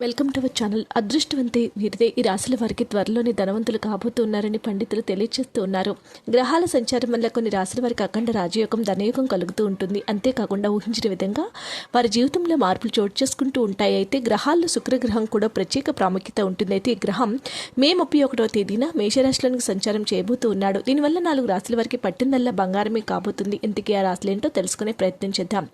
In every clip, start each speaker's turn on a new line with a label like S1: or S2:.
S1: Welcome to our channel అదృష్టవంతి మీరిదే ఈ రాశుల వారికి త్వరలోనే ధనవంతులు కాబోతున్నారని పండితులు తెలియజేస్తూ ఉన్నారు. గ్రహాల సంచారం వల్ల కొన్ని రాశుల వారికి అఖండ రాజయోగం ధనయోగం కలుగుతూ ఉంటుంది. అంతేకాకుండా ఊహించిన విధంగా వారి జీవితంలో మార్పులు చోటు చేసుకుంటూ ఉంటాయి. అయితే గ్రహాల్లో శుక్రగ్రహం కూడా ప్రత్యేక ప్రాముఖ్యత ఉంటుంది. అయితే ఈ గ్రహం మే ముప్పై ఒకటవ తేదీన మేషరాశిలోనికి సంచారం చేయబోతూ ఉన్నాడు. దీనివల్ల నాలుగు రాశుల వారికి పట్టిందల్లా బంగారమే కాబోతుంది. ఇంతకీ ఆ రాశులు ఏంటో తెలుసుకునే ప్రయత్నం చేద్దాం.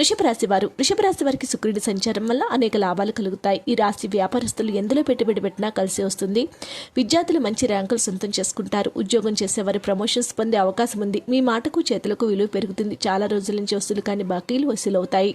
S1: వృషభ రాశి వారు. వృషభ రాశి వారికి శుక్రుడి సంచారం వల్ల అనేక లాభాలు కలుగుతాయి. ఈ రాశి వ్యాపారస్తులు ఎందులో పెట్టుబడి పెట్టినా కలిసి వస్తుంది. విద్యార్థులు మంచి ర్యాంకులు సొంతం చేసుకుంటారు. ఉద్యోగం చేసేవారు ప్రమోషన్స్ పొందే అవకాశం ఉంది. మీ మాటకు చేతులకు విలువ పెరుగుతుంది. చాలా రోజుల నుంచి వస్తువులు కానీ బాకీలు వసూలవుతాయి.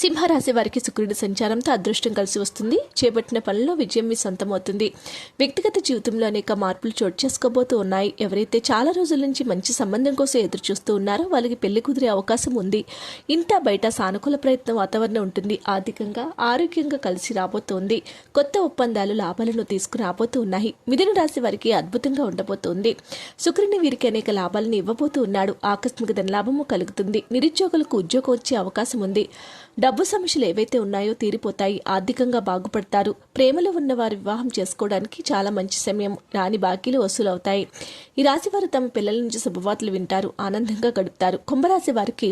S1: సింహరాశి వారికి శుక్రుడి సంచారంతో అదృష్టం కలిసి వస్తుంది. చేపట్టిన పనుల్లో విజయం మీ సొంతమవుతుంది. వ్యక్తిగత జీవితంలో అనేక మార్పులు చోటు చేసుకోబోతూ ఉన్నాయి. ఎవరైతే చాలా రోజుల నుంచి మంచి సంబంధం కోసం ఎదురు చూస్తూ ఉన్నారో వాళ్ళకి పెళ్ళి కుదిరే అవకాశం ఉంది. ఇంట బయట సానుకూల ప్రయత్నం వాతావరణం ఉంటుంది. ఆర్థికంగా ఆరోగ్యంగా కలిసి రాబోతోంది. కొత్త ఒప్పందాలు లాభాలను తీసుకుని రాబోతూ ఉన్నాయి. మిథున రాశి వారికి అద్భుతంగా ఉండబోతోంది. శుక్రుని వీరికి అనేక లాభాలను ఇవ్వబోతూ ఉన్నాడు. ఆకస్మిక ధనలాభము కలుగుతుంది. నిరుద్యోగులకు ఉద్యోగం వచ్చే అవకాశం ఉంది. డబ్బు సమస్యలు ఏవైతే ఉన్నాయో తీరిపోతాయి ఆర్థికంగా బాగుపడతారు. ప్రేమలో ఉన్న వారు వివాహం చేసుకోవడానికి చాలా మంచి సమయం. రాని బాకీలు వసూలవుతాయి. ఈ రాశి వారు తమ పిల్లల నుంచి శుభవార్తలు వింటారు ఆనందంగా గడుపుతారు. కుంభరాశి వారికి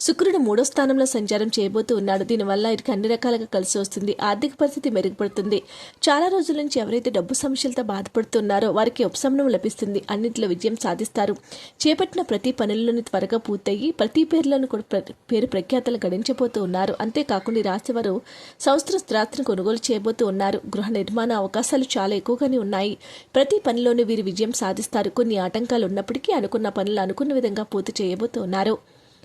S1: శుక్రుడు మూడో స్థానంలో సంచారం చేయబోతూ ఉన్నాడు. దీనివల్ల వీరికి అన్ని రకాలుగా కలిసి వస్తుంది. ఆర్థిక పరిస్థితి మెరుగుపడుతుంది. చాలా రోజుల నుంచి ఎవరైతే డబ్బు సమస్యలతో బాధపడుతున్నారో వారికి ఉపశమనం లభిస్తుంది. అన్నింటిలో విజయం సాధిస్తారు. చేపట్టిన ప్రతి పనుల్లోని త్వరగా పూర్తయి ప్రతి పేర్లను కూడా పేరు ప్రఖ్యాతలు గడించబోతూ ఉన్నారు. అంతేకాకుండా ఈ రాశి వారు సంవత్సర స్థిరాస్తిని కొనుగోలు చేయబోతూ ఉన్నారు. గృహ నిర్మాణ అవకాశాలు చాలా ఎక్కువగానే ఉన్నాయి. ప్రతి పనిలోనూ వీరు విజయం సాధిస్తారు. కొన్ని ఆటంకాలు ఉన్నప్పటికీ అనుకున్న పనులు అనుకున్న విధంగా పూర్తి చేయబోతూ ఉన్నారు.